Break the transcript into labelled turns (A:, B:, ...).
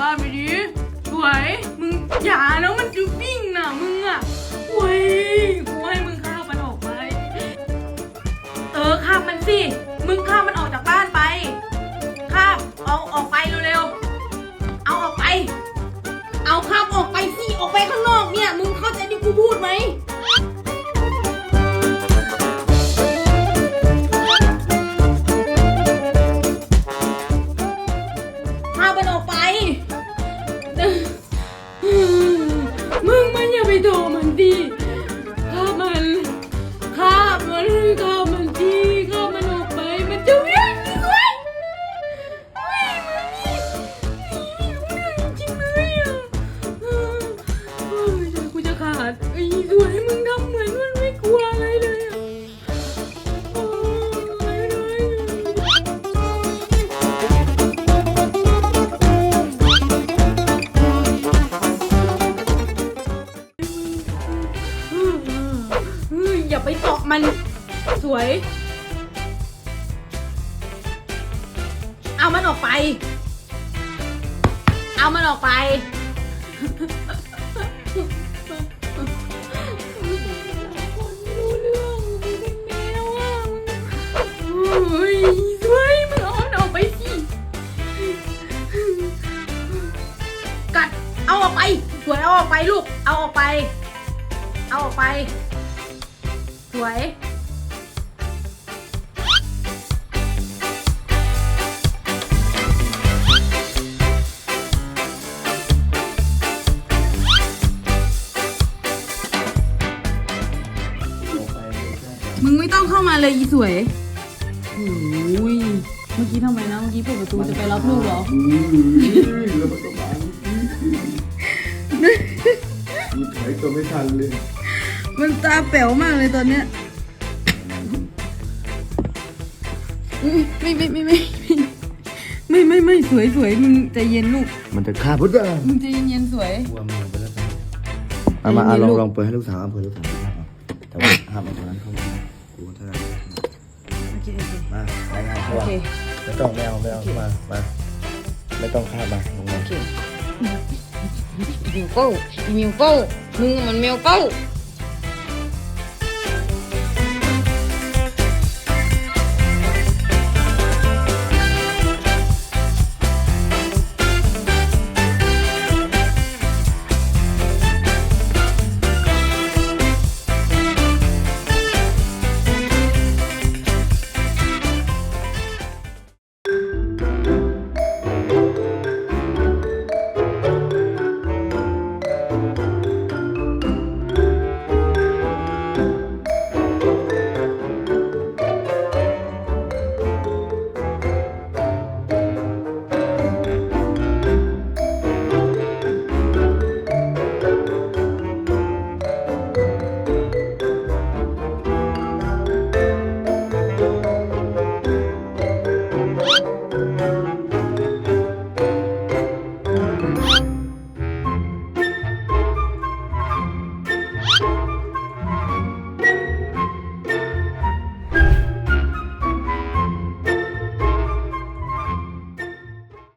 A: บ้านไปดิสวย มึงอย่าแล้วมันจะวิ่งน่ะมึงอะเว้ยกูให้มึงข้ามันออกไป เออข้ามันสิ มันสวย เอามันออกไป เอามันออกไป เฮ้ยสวยมึงเอามันออกไปสิ กัด เอาออกไป สวยเอาออกไปลูก เอาออกไป เอาออกไป สวยมึงไม่ต้องเข้ามาเลยอีสวยโอ้ยเมื่อกี้ทำไมนะ เมื่อกี้เปิดประตูจะไปรับลูกเหรอ
B: แล้วมันก็มากูถอยตัวไม่ทันเลย
A: มันตาแป๋วมากเลยตอนเนี้ยไม่ไม่ไม่ไม่ไม่ไม่ไม่สวยสวยมึงใจเย็นลูก
B: มันจะฆ่าพุทธะ
A: มึงใจเย็นๆสวย
B: กลัวมึงไปแล้วกันเอามาอะลองลองเปิดให้ลูกสาวเอาเปิดลูกสาวนะครับแต่ว่าห้ามเอาตรงนั้นเข้ามากูเท่านั้น
A: โอเคโอเค
B: มาง่ายๆ
A: โอ
B: ใช่ป่ะ
A: เค
B: ไม่ต้องไม่เอาไม่เอามามาไม่ต้องฆ่ามาลงมา
A: มิวเป้ามิวเป้ามึงมันมิวเป้า